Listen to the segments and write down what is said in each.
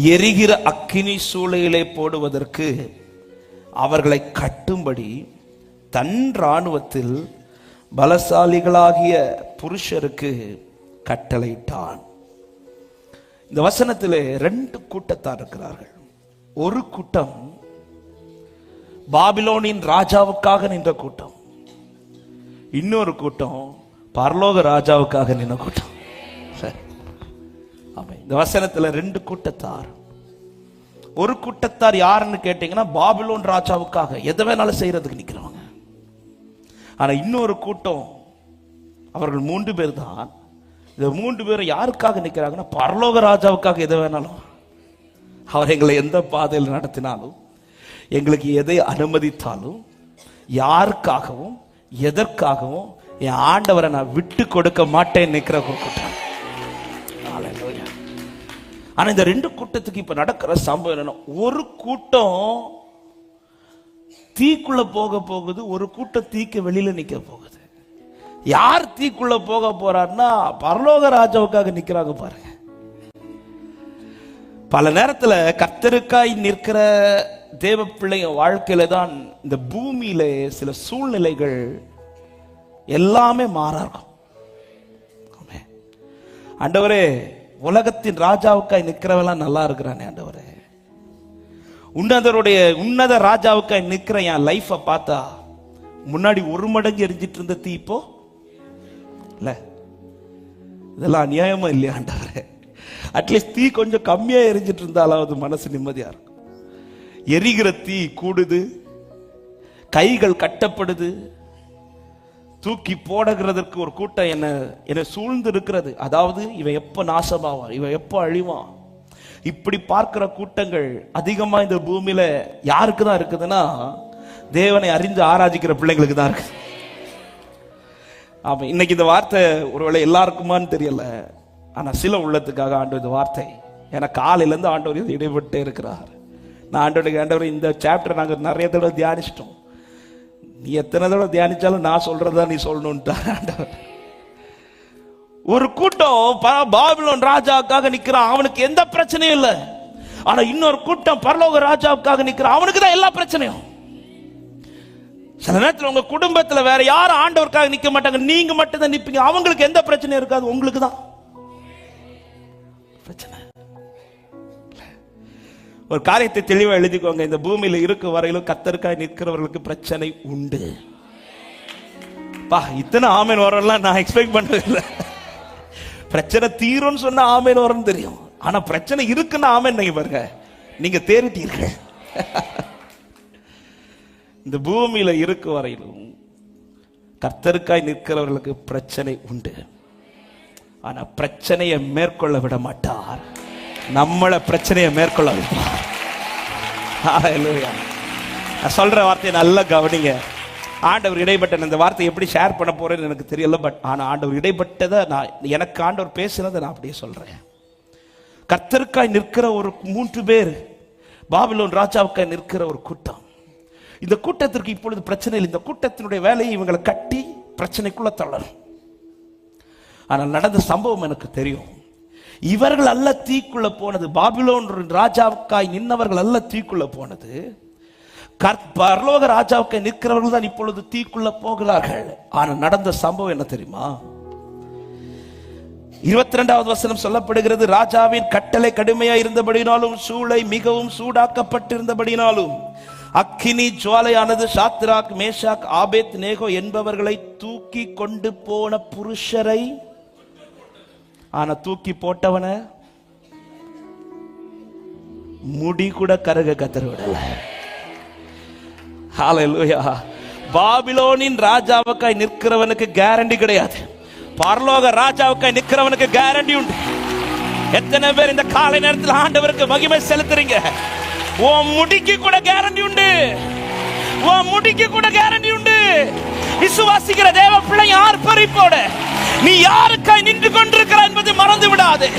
எரிகிற அக்கினி சூளையிலே போடுவதற்கு அவர்களை கட்டும்படி தன் இராணுவத்தில் பலசாலிகளாகிய புருஷருக்கு கட்டளையிட்டான். இந்த வசனத்தில் ரெண்டு கூட்டத்தார் இருக்கிறார்கள். ஒரு கூட்டம் பாபிலோனின் ராஜாவுக்காக நின்ற கூட்டம். இன்னொரு கூட்டம் பரலோக ராஜாவுக்காக நின்ற கூட்டம். இந்த வசனத்துல ரெண்டு கூட்டத்தார். ஒரு கூட்டத்தார் யாருன்னு கேட்டீங்கன்னா பாபிலோன் ராஜாவுக்காக எதை வேணாலும் செய்யறதுக்கு நிற்கிறவங்க ஆனா இன்னொரு கூட்டம் அவர்கள் மூன்று பேர் தான். இந்த மூன்று பேரும் யாருக்காக நிற்கிறாங்கன்னா பரலோக ராஜாவுக்காக எதை வேணாலும். அவர் எங்களை எந்த பாதையில் நடத்தினாலும் எங்களுக்கு எதை அனுமதித்தாலும் யாருக்காகவும் எதற்காகவும் என் ஆண்டவரை நான் விட்டு கொடுக்க மாட்டேன் நிற்கிற ஒரு கூட்டம். ஆனா இந்த ரெண்டு கூட்டத்துக்கு இப்ப நடக்கிற சம்பவம் என்னன்னா ஒரு கூட்டம் தீக்குள்ள போக போகுது ஒரு கூட்டம் தீக்கு வெளியில நிக்க போகுது. யார் தீக்குள்ள போக போறாருன்னா பரலோக ராஜாவுக்காக நிக்கிறாங்க பாருங்க. பல நேரத்தில் கத்தருக்காய் நிற்கிற தேவ பிள்ளைங்க வாழ்க்கையில தான் இந்த பூமியில சில சூழ்நிலைகள் எல்லாமே மாறா இருக்கும். ஆண்டவரே உலகத்தின் ராஜாவுக்காய் நிற்கிறவெல்லாம் நல்லா இருக்கிறானே ஆண்டவரே. உன்னதருடைய உன்னத ராஜாவுக்காய் நிற்கிற என் லைஃபை பார்த்தா முன்னாடி ஒரு மடங்கு எரிஞ்சிட்டு இருந்த தீ இப்போ? இல்லை. இதெல்லாம் அநியாயமா இல்லையா ஆண்டவரே? அட்லீஸ்ட் தீ கொஞ்சம் கம்மியாக எரிஞ்சிட்டு இருந்தாலாவது மனசு நிம்மதியாக இருக்கும். எரிகிற தீ கூடுது கைகள் கட்டப்படுது தூக்கி போடுகிறதற்கு ஒரு கூட்டம் என்ன என்னை சூழ்ந்து இருக்கிறது அதாவது இவன் எப்போ நாசமாவான் இவன் எப்போ அழிவான்? இப்படி பார்க்கிற கூட்டங்கள் அதிகமாக இந்த பூமியில யாருக்கு தான் இருக்குதுன்னா தேவனை அறிந்து ஆராதிக்கிற பிள்ளைங்களுக்கு தான் இருக்கு. ஆமாம் இன்னைக்கு இந்த வார்த்தை ஒருவேளை எல்லாருக்குமான்னு தெரியல. ஆனால் சில உள்ளத்துக்காக ஆண்டவர் இந்த வார்த்தை ஏன்னா காலையிலேருந்து ஆண்டவர் இது இடைப்பட்டே இருக்கிறார். நான் ஆண்டவருக்கு ஆண்டவர் இந்த சாப்டர் நாங்கள் நிறைய தடவை தியானிச்சிட்டோம். நீ எத்தனை தடவை தியானிச்சாலும் நான் சொல்றதா நீ சொல்லணும்ட்டார் ஒரு கூட்டம் பாபிலோன் ராஜாவுக்காக நிக்கிறான் அவனுக்கு எந்த பிரச்சனையும் இல்லை. ஆனா இன்னொரு கூட்டம் பரலோக ராஜாவுக்காக நிக்கிறான் அவனுக்கு தான் எல்லா பிரச்சனையும். சில நேரத்தில் உங்க குடும்பத்துல வேற யாரும் ஆண்டவருக்காக நிக்க மாட்டாங்க. நீங்க மட்டும் தான் நிப்பீங்க. அவங்களுக்கு எந்த பிரச்சனையும் இருக்காது. உங்களுக்கு தான். பிரச்சனை. ஒரு காரியத்தை தெளிவாக எழுதிக்கோங்க. இந்த பூமியில் இருக்க வரையிலும் கத்தருக்காய் நிற்கிறவர்களுக்கு பிரச்சனை உண்டு. பா இத்தனை ஆமேன் வரலாம் நான் எக்ஸ்பெக்ட் பண்ணதில்லை இல்லை பிரச்சனை தீரும்னு சொன்னா ஆமேன் வரும்னு தெரியும். ஆனா பிரச்சனை இருக்குன்னு ஆமேன் நீங்க பாருங்க. நீங்க தேறிட்டீர்கள். இந்த பூமியில இருக்க வரையிலும் கர்த்தருக்காய் நிற்கிறவர்களுக்கு பிரச்சனை உண்டு. ஆனா பிரச்சனையை மேற்கொள்ள விட மாட்டார். நம்மளை பிரச்சனையை மேற்கொள்ள வைப்பார். நான் சொல்ற வார்த்தையை நல்லா கவனிங்க. ஆண்டவர் இடைப்பட்ட இந்த வார்த்தையை எப்படி ஷேர் பண்ண போறேன்னு எனக்கு தெரியல பட் ஆனால் ஆண்டவர் இடைப்பட்டதை நான் எனக்கு ஆண்டவர் பேசினதை நான் அப்படியே சொல்றேன். கர்த்தருக்காய் நிற்கிற ஒரு மூன்று பேர் பாபிலோன் ராஜாவுக்காய் நிற்கிற ஒரு கூட்டம். இந்த கூட்டத்திற்கு இப்பொழுது பிரச்சனை இல்லை. இந்த கூட்டத்தினுடைய வேலையை இவங்களை கட்டி பிரச்சனைக்குள்ள தள்ளணும். ஆனால் நடந்த சம்பவம் எனக்கு தெரியும். இவர்கள் அல்ல தீக்குள்ள போனது. பாபிலோன் ராஜாவுக்காய் நின்னவர்கள் அல்ல தீக்குள்ள போனது. பரலோக ராஜாவுக்கு நிற்கிறவர்கள் தான் இப்பொழுது தீக்குள்ள போகிறார்கள். ஆனால் நடந்த சம்பவம் என்ன தெரியுமா? இருபத்தி ரெண்டாவது வசனம் சொல்லப்படுகிறது ராஜாவின் கட்டளை கடுமையா இருந்தபடினாலும் சூளை மிகவும் சூடாக்கப்பட்டிருந்தபடினாலும் அக்கினி ஜுவாலையானது சாத்ராக் மேஷாக் ஆபேத் நேகோ என்பவர்களை தூக்கி கொண்டு போன புருஷரை ஆனா தூக்கி போட்டவன முடி கூட கருக கத்தர் விடல. ஹalleluya பாபிலோனின் ராஜாவுக்காய் நிற்கிறவனுக்கு கேரண்டி கிடையாது. பரலோக ராஜாவுக்காய் நிற்கிறவனுக்கு கேரண்டி உண்டு. எத்தனை பேர் இந்த காலை நேரத்தில் ஆண்டவருக்கு மகிமை செலுத்துறீங்க? உன் முடிக்கு கூட கேரண்டி உண்டு. உன் முடிக்கு கூட கேரண்டி உண்டு. விசுவாசிக்கிற தேவ பிள்ளை யார் பறிப்போட நீ யாருக்காய் நின்று கொண்டிருக்கிறாய் என்பதை மறந்து விடாதே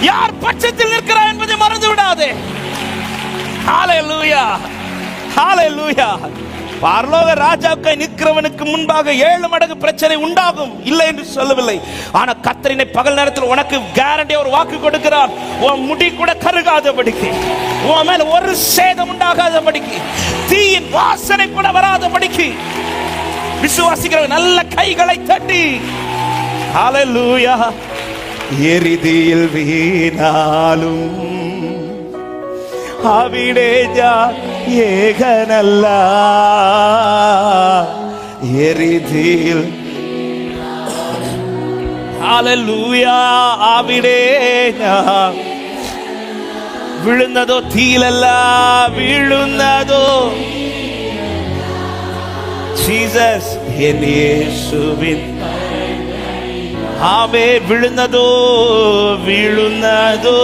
யார் பட்சத்தில் நிற்கிறாய் என்பதை மறந்து விடாது ஹalleluya ஹalleluya பரலோக ராஜாவுக்கு நிற்கிறவனுக்கு முன்பாக ஏழு மடங்கு பிரச்சனை உண்டாகும். இல்லை என்று சொல்லவில்லை. ஆனா கத்தரினை பகல் நேரத்தில் உனக்கு கேரண்டி ஒரு வாக்கு கொடுக்கிறார். உன் முடி கூட கருகாதபடிக்கு. உன் மேல ஒரு சேதம் உண்டாகாதபடிக்கு. தீயின் வாசனை கூட வராதபடிக்கு. விசுவாசிக்கிற நல்ல கைகளை தட்டி ஹalleluya எரிதியில் வீணாலும் അവിടെ ഞാൻ ഏകനല്ല എരിതിയിൽ ഹല്ലേലൂയ അവിടെ ഞാൻ വീഴുന്നതോ തീയിലല്ല വീഴുന്നതോ ஜீசஸ் என் இயேசுவின் ஆவே விழுந்ததோ விழுந்ததோ.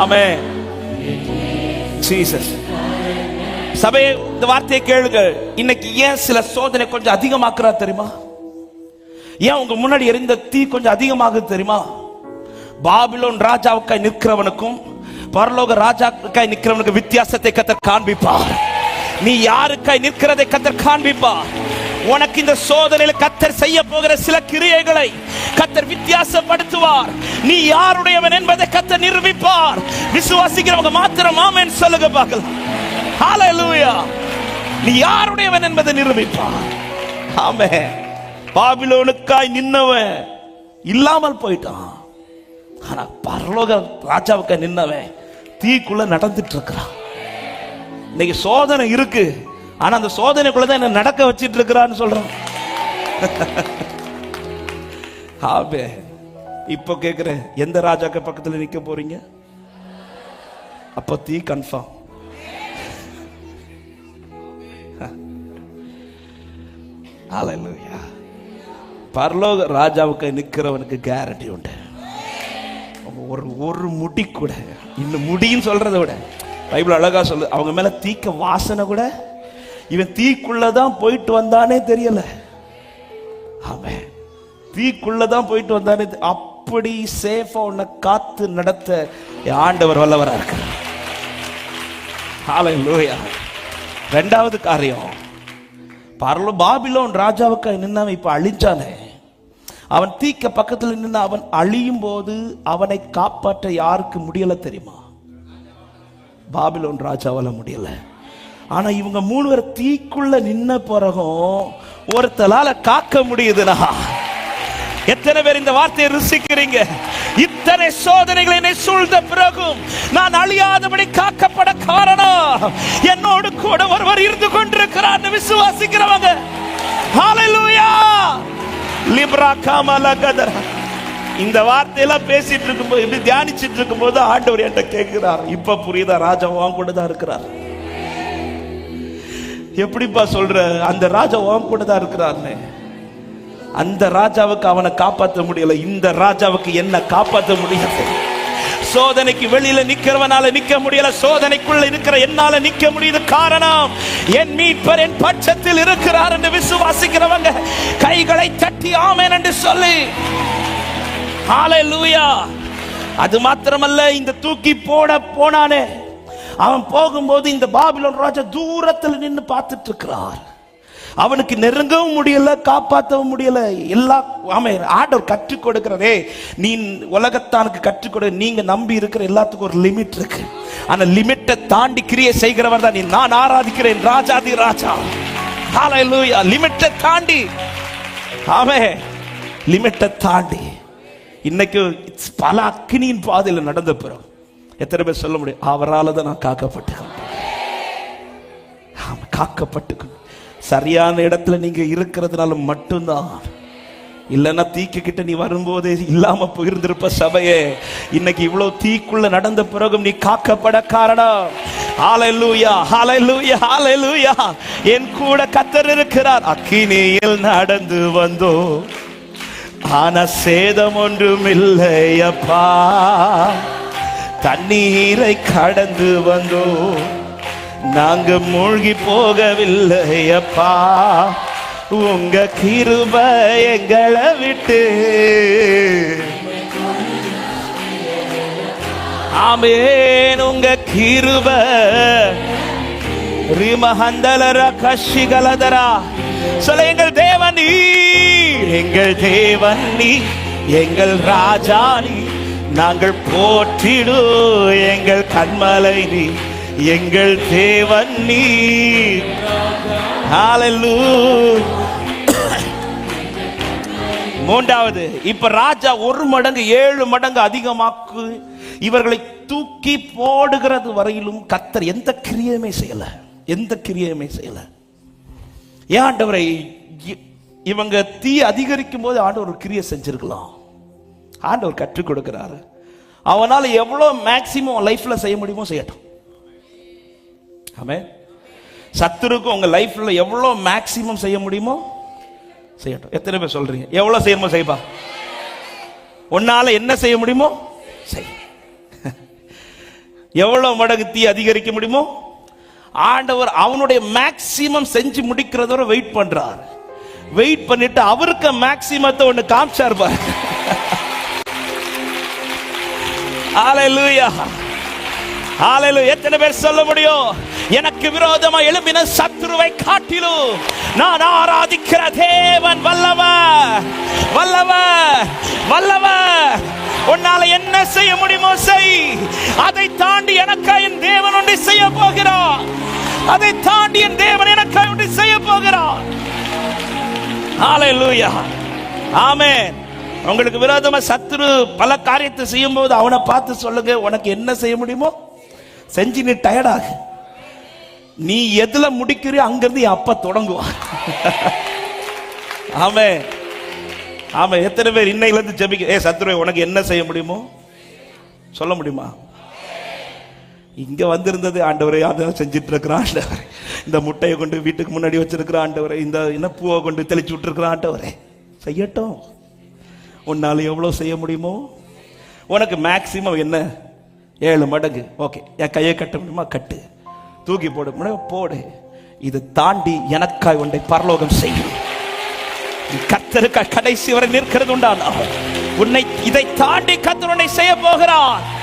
ஆமே. ஜீசஸ் சபையை இந்த வார்த்தையை கேளுங்கள். இன்னைக்கு ஏன் சில சோதனை கொஞ்சம் அதிகமாக்குறா தெரியுமா? ஏன் உங்க முன்னாடி எரிந்த தீ கொஞ்சம் அதிகமாகுது தெரியுமா? பாபிலோன் ராஜாவுக்காய் நிற்கிறவனுக்கும் பரலோக ராஜாவுக்காய் நிற்கிறவனுக்கு வித்தியாசத்தை கத்த காண்பிப்பார். நீ யாருக்காய் நிற்கிறதை கத்தர் காண்பிப்பா உனக்கு இந்த சோதனையில கத்தர் செய்ய போகிற சில கிரியைகளை கத்தர் வித்தியாசப்படுத்துவார். நீ யாருடையவன் என்பதை கத்தர் நிரூபிப்பார். விசுவாசிக்கிறவங்க மாத்திரம் ஆமேன் சொல்லுங்க பார்க்கலாம். ஹalleluya நீ யாருடையவன் என்பதை நிரூபிப்பார். ஆமே பாபிலோனுக்காய் நின்னவன் இல்லாமல் போயிட்டான். ஆனா பரலோக ராஜாவுக்கு நின்னவன் தீக்குள்ள நடந்துட்டு இருக்கிறான். இன்னைக்கு சோதனை இருக்கு. ஆனா அந்த சோதனைக்குள்ள தான் என்ன நடக்க வச்சிட்டு இருக்கிறான்னு சொல்றான் ஆபே இப்போ கேக்குறேன். எந்த ராஜாக்கு பக்கத்துல நிக்க போறீங்க? அப்போ தீ கன்ஃபார்ம் பரலோக ராஜாவுக்கு நிக்கிறவனுக்கு கேரண்டி உண்டு. ஒரு ஒரு முடி கூட. இன்னும் முடின்னு சொல்றதை விட. பைபிள் அழகா சொல்லு அவங்க மேல தீக்க வாசனை கூட இவன் தீக்குள்ளதான் போயிட்டு வந்தானே தெரியல. அவன் தீக்குள்ளதான் போயிட்டு வந்தானே அப்படி சேஃபா உன்னை காத்து நடத்த ஆண்டவர் வல்லவரா இருக்கிறார். ரெண்டாவது காரியம். பரலோ பாபிலோன் ராஜாவுக்கு நின்னவன் இப்ப அழிஞ்சானே. அவன் தீக்க பக்கத்தில் நின்று அவன் அழியும் போது அவனை காப்பாற்ற யாருக்கு முடியல தெரியுமா? பாபிலோன் ராஜாவால் முடியல. ஆனா இவங்க மூணு பேர் தீக்குள்ள நின்ன பிறகும் ஒருத்தலால காக்க முடியுதுனா எத்தனை பேர் இந்த வார்த்தையை ருசிக்கிறீங்க? இத்தனை சோதனைகள் என்னை சூழ்ந்த பிறகும் நான் அழியாதபடி காக்கப்பட காரணம். என்னோடு கூட ஒருவர் இருந்து கொண்டிருக்கிறார் விசுவாசிக்கிறவங்க. ஹalleluya லிப்ரா காமல கதர. இந்த வார்த்தையெல்லாம் பேசிட்டு இருக்கும்போது இப்படி தியானிச்சிட்டு இருக்கும்போது ஆண்டவர் என்கிட்ட கேட்கிறார். இப்ப புரியுதா? ராஜா உன் கூட தான் இருக்கிறார். எப்படிப்பா சொல்ற? அந்த ராஜா உன் கூட தான் இருக்கிறார்னு. அந்த ராஜாவுக்கு அவனை காப்பாற்ற முடியல. இந்த ராஜாவுக்கு என்ன காப்பாற்ற முடியாது. சோதனைக்கு வெளியில நிக்கிறவனால நிக்க முடியல. சோதனைக்குள்ள இருக்கிற என்னால நிக்க முடியுது காரணம் என் மீட்பர் என் பட்சத்தில் இருக்கிறார் என்று விசுவாசிக்கிறவங்க கைகளை தட்டி ஆமேன் என்று சொல்லி. அது மாத்திரமல்ல இந்த தூக்கி போட போனானே. அவன் போகும்போது இந்த பாபிலோன் ராஜா தூரத்தில் நின்று பார்த்துட்டு இருக்கிறார் அவனுக்கு நெருங்கவும் முடியல காப்பாற்றவும் முடியல. எல்லா ஆமே ஆண்டவர் கற்றுக் கொடுக்கிறதே. நீ உலகத்தானுக்கு கற்றுக் கொடு. நீங்க நம்பி இருக்கிற எல்லாத்துக்கும் ஒரு லிமிட் இருக்கு. அந்த லிமிட்டை தாண்டி கிரியை செய்கிறவர் தான் நீ. நான் ஆராதிக்கிறேன் ராஜாதி ராஜா. ஹalleluya லிமிட்டை தாண்டி. ஆமே லிமிட்டை தாண்டி. இன்னைக்கு பல அக்னியின் பாதையில் நடந்த பிறகு எத்தனை பேர் சொல்ல முடியும்? அவரால் தான் நான் காக்கப்பட்டேன் காக்கப்பட்டுக்கணும் சரியான இடத்துல நீங்க இருக்கிறதுனால மட்டும்தான். இல்லைன்னா தீக்கு கிட்ட நீ வரும்போதே இல்லாம போயிருந்திருப்ப சபையே. இன்னைக்கு இவ்வளவு தீக்குள்ள நடந்த பிறகும் நீ காக்கப்பட காரணம். ஹalleluya ஹalleluya ஹalleluya என் கூட கத்தர் இருக்கிறார். அக்கினியில் நடந்து வந்தோ ஆனா சேதம் ஒன்றும் இல்லையப்பா தண்ணீரை கடந்து வந்தோ நாங்க மூழ்கி போகவில்லையப்பா. உங்க கிருப எங்களை விட்டு. ஆமேன் உங்க கிருப. ரிமஹந்தலரா கஷிகலதரா சொல்ல எங்கள் தேவன் நீ எங்கள் தேவன் நீ எங்கள் ராஜா நீ. நாங்கள் போற்றிடு எங்கள் கண்மலை நீ எங்கள் தேவன் நீ. மூன்றாவது இப்ப ராஜா ஒரு மடங்கு ஏழு மடங்கு அதிகமாக்கு இவர்களை தூக்கி போடுகிறது வரையிலும் கத்தர் எந்த கிரியையுமே செய்யல. எந்த கிரியையுமே செய்யல. ஏன் ஆண்டவரை இவங்க தீ அதிகரிக்கும் போது ஆண்டவர் ஒரு கிரியை செஞ்சிருக்கலாம். ஆண்டவர் கற்றுக் கொடுக்கிறாரு. அவனால் எவ்வளோ மேக்சிமம் லைஃப்பில் செய்ய முடியுமோ செய்யட்டும். ஆமே சத்துருக்கு உங்கள் லைஃப்பில் எவ்வளோ மேக்சிமம் செய்ய முடியுமோ செய்யட்டும். எத்தனை பேர் சொல்கிறீங்க எவ்வளோ செய்யணுமோ செய்ப்பா. உன்னால் என்ன செய்ய முடியுமோ செய். எவ்வளோ மடங்கு தீ அதிகரிக்க முடியுமோ? ஆண்டவர் அவனுடைய மேக்சிமம் செஞ்சு முடிக்கிறதோட வெயிட் பண்ணுறாரு வெயிட் பண்ணிட்டு அவருக்கு மேக்சிமத்தை ஒண்ணு காமிச்சார் பாரு. ஹalleluya எத்தனை பேர் சொல்ல முடியும்? எனக்கு விரோதமா எழும்பின சத்ருவை காட்டிலும் நான் ஆராதிக்கிற தேவன் வல்லவ. வல்லவ. வல்லவ. உன்னால என்ன செய்ய முடியுமோ செய். அதை தாண்டி எனக்கா என் தேவன் ஒன்று செய்ய போகிறான் அதை தாண்டி என் தேவன் எனக்கா ஒன்று செய்ய போகிறான் ஹalleluya ஆமென் உங்களுக்கு விரோதமா சத்துரு பல காரியத்தை செய்யும் போது அவனை பார்த்து சொல்லுங்க உனக்கு என்ன செய்ய முடியுமோ? செஞ்சு நீ டயர்டாகு நீ எதுல முடிக்கிறியோ அங்கிருந்து என் அப்பா தொடங்குவான் ஆமே ஆமா எத்தனை பேர் இன்னையில இருந்து ஜெபிக்க ஏ சத்ருவை உனக்கு என்ன செய்ய முடியுமோ? சொல்ல முடியுமா? இங்க வந்திருந்தது ஆண்டவரை அதான் செஞ்சுட்டு இருக்கிற ஆண்டவரே. இந்த முட்டையை கொண்டு வீட்டுக்கு முன்னாடி வச்சிருக்கிற ஆண்டவரே. இந்த என்ன பூவை கொண்டு தெளிச்சு விட்டுருக்கிற ஆண்டவரே. செய்யட்டும். உன்னால எவ்வளவு செய்ய முடியுமோ? உனக்கு மேக்சிமம் என்ன? ஏழு மடங்கு. ஓகே என் கையை கட்ட முடியுமா? கட்டு. தூக்கி போட. முடியும் போடு. இது தாண்டி எனக்காய் ஒன்றை பரலோகம் செய்யும். கத்தருக்க கடைசி வரை நிற்கிறது உண்டான உன்னை இதை தாண்டி கத்தர் உன்னை செய்ய போகிறார்.